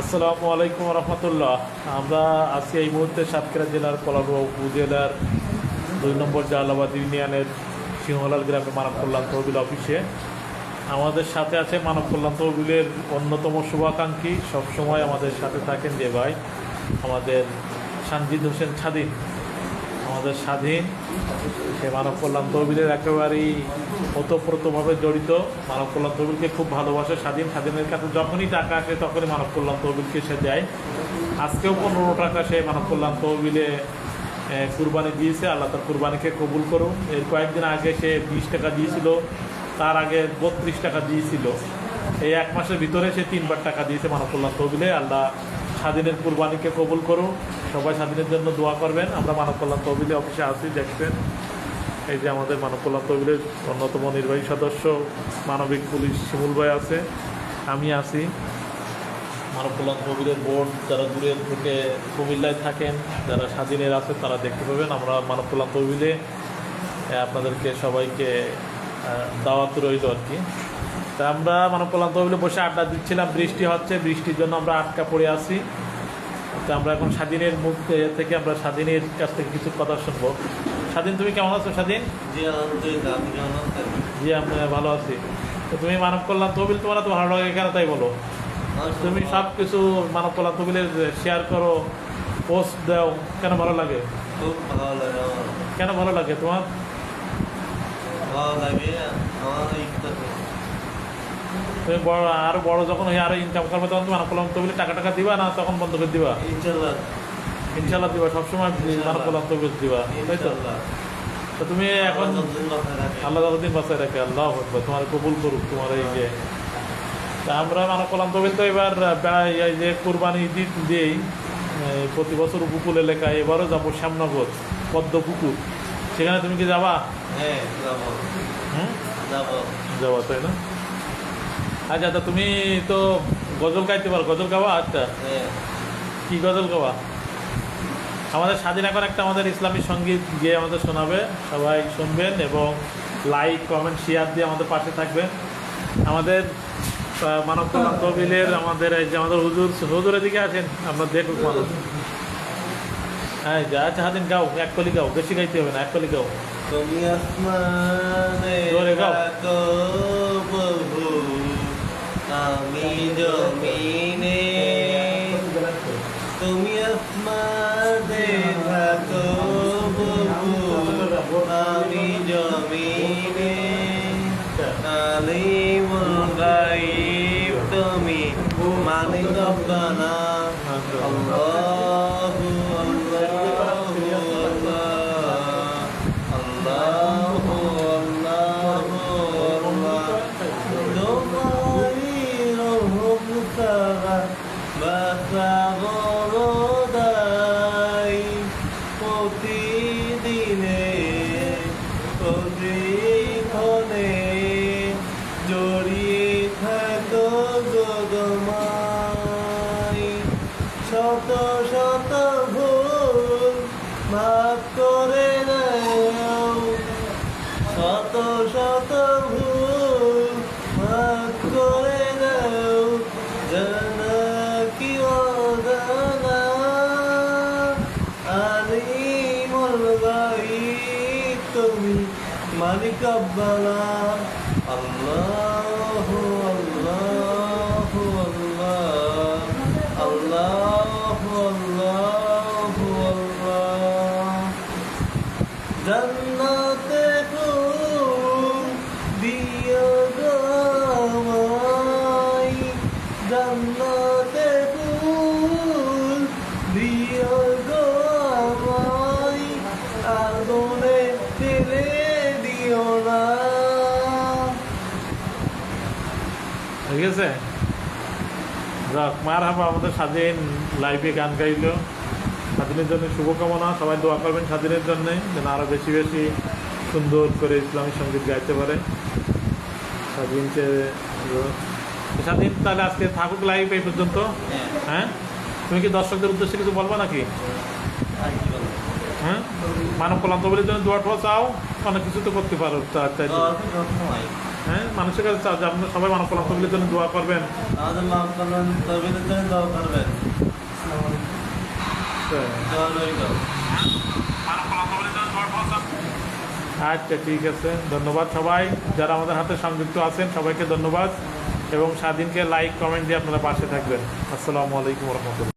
আসসালামু আলাইকুম রহমতুল্লাহ। আমরা আজকে এই মুহূর্তে সাতক্ষীরা জেলার কলারুয়া উপজেলার দুই নম্বর জালাবাদ ইউনিয়নের সিংহলাল গ্রামে মানব কল্যাণ তহবিল অফিসে। আমাদের সাথে আছে মানব কল্যাণ তহবিলের অন্যতম শুভাকাঙ্ক্ষী, সবসময় আমাদের সাথে থাকেন যে ভাই, আমাদের সানজিদ হোসেন স্বাধীন আমাদের স্বাধীন। সে মানব কল্যাণ তহবিলের একেবারেই ওতপ্রোতভাবে জড়িত। মানব কল্যাণ তহবিলকে খুব ভালোবাসে, স্বাধীন, স্বাধীনের কাছে যখনই টাকা আসে তখনই মানব কল্যাণ তহবিলকে সে দেয়। আজকেও পনেরো টাকা সে মানব কল্যাণ তহবিলে কুরবানি দিয়েছে। আল্লাহ তার কুরবানিকে কবুল করুন এর কয়েকদিন আগে সে বিশ টাকা দিয়েছিল, তার আগে বত্রিশ টাকা দিয়েছিল। এই এক মাসের ভিতরে সে তিনবার টাকা দিয়েছে মানব কল্যাণ তহবিলে। আল্লাহ স্বাধীনের কুরবানিকে কবুল করুন সবাই স্বাধীনের জন্য দোয়া করবেন। আমরা মানব কল্যাণ তহবিলে অফিসে আছি, দেখবেন। এই যে আমাদের মানব কল্যাণ তহবিলের অন্যতম নির্বাহী সদস্য, মানবিক পুলিশ শিমুল ভাই আছে, আমি আছি। মানব কল্যাণ তহবিলের বোর্ড যারা দূরের থেকে কুমিল্লায় থাকেন, যারা স্বাধীনের আছে, তারা দেখতে পাবেন। আমরা মানব কল্যাণ তহবিলে আপনাদেরকে সবাইকে দাওয়াত রইল আর কি। তা আমরা মানব কল্যাণ তহবিলে বসে আড্ডা দিচ্ছিলাম, বৃষ্টি হচ্ছে, বৃষ্টির জন্য আমরা আটকা পড়ে আছি। তো আমরা এখন স্বাধীনের মুখ থেকে আমরা স্বাধীনের কাছ থেকে কিছু কথা শুনব। স্বাধীন তুমি কেমন আছো স্বাধীন? জি আলহামদুলিল্লাহ আপনি কেমন আছেন জি আমরা ভালো আছি। তো তুমি মানব কল্যাণ তহবিল তোমার তো ভালো লাগে কেন তাই বলো? তুমি সব কিছু মানব কল্যাণ তহবিলের শেয়ার করো পোস্ট দাও কেন ভালো লাগে? খুব ভালো লাগে কেন ভালো লাগে তোমার? ভালো লাগে আমার। তুমি বড় আরও বড় যখন হয়ে আরও ইনকাম করবে তখন তুমি মানব কল্যাণ টাকা টাকা দিবা না তখন বন্ধ করে দিবা? ইনশাল্লাহ ইনশাল্লাহ দিবা সবসময় মানব কল্যাণ তহবিল দিবা তাই তো? তো তুমি এখন আল্লাহ যতদিন বাঁচায় রাখে। আল্লাহ তোমার কবুল করুক তোমার এই যে। তা আমরা মানব কলাম তো এবার এই যে কোরবানি ঈদ দিয়েই প্রতি বছর উপকূল এলাকায় এবারও যাব শ্যামনগর পদ্ম পুকুর। সেখানে তুমি কি যাবা? হ্যাঁ যাব। যাব তাই না? আচ্ছা তা তুমি তো গজল গাইতে পারো। গজল গাওয়া আচ্ছা কি গজল গাওয়া? আমাদের স্বাধীন এখন একটা আমাদের ইসলামী সংগীত গিয়ে আমাদের শোনাবে। সবাই শুনবেন এবং লাইক কমেন্ট শেয়ার দিয়ে আমাদের পাশে থাকবেন। আমাদের মানব কল্যাণ তহবিলের আমাদের এই যে আমাদের হুজুর হুজুরের দিকে আছেন আমরা দেখুক মানুষ। হ্যাঁ যা আচ্ছা হাদিন গাও এক কলি গাও বেশি গাইতে হবে না এক কলি গাও। তুমি আসমানে গাও। থাকো প্রভু আমি জমিনে তুমি আসমানে থাকো আমি জমিনে আলিমুল গাইব তুমি মালিক রব্বানা আল্লাহু আল্লাহু আল্লাহ আল্লাহু আল্লাহু আল্লাহ তোমারি রহম সারা বাসাগরদাই প্রতিদিনে প্রতিক্ষণে জড়িয়ে থাকো গগমাই শত শত ভুল মাফ করে দাও শত শত ভুল করে দাও জানা কি তুমি মালিক আব্বালা আল্লাহ আল্লাহ আল্লাহ আল্লাহ আল্লাহ জান্নাতে ফুল দিও গো আমায় জান্নাতে ফুল দিও গো আমায় আগুনে ফেলে দিও না ঠিক আছে? যাক, মার হাবা, আমাদের স্বাধীন লাইভে গান গাইলো। স্বাধীনের জন্য শুভকামনা, সবাই দোয়া করবেন স্বাধীনের জন্য, যেন আরও বেশি বেশি সুন্দর করে ইসলামী সংগীত গাইতে পারে। স্বাধীনকে স্বাধীন তাহলে আজকে থাকুক লাইভ এই পর্যন্ত। হ্যাঁ? তুমি কি দর্শকদের উদ্দেশ্যে কিছু বলব নাকি? হ্যাঁ? মানব কল্যাণ জন্য দোয়া টোয়া চাও? অনেক কিছু তো করতে পারো, তা হ্যাঁ মানুষের কাছে যে সবাই মানব কল্যাণ তহবিলের জন্য দোয়া করবেন। আমাদের মাফ করবেন তরবিদের জন্য দোয়া করবেন। আচ্ছা। ঠিক আছে। ধন্যবাদ সবাই। যারা আমাদের হাতে সংযুক্ত আছেন সবাইকে ধন্যবাদ। এবং স্বাধীনকে লাইক কমেন্ট দিয়ে আপনারা পাশে থাকবেন। আসসালামু আলাইকুম রহমতুল্লাহ।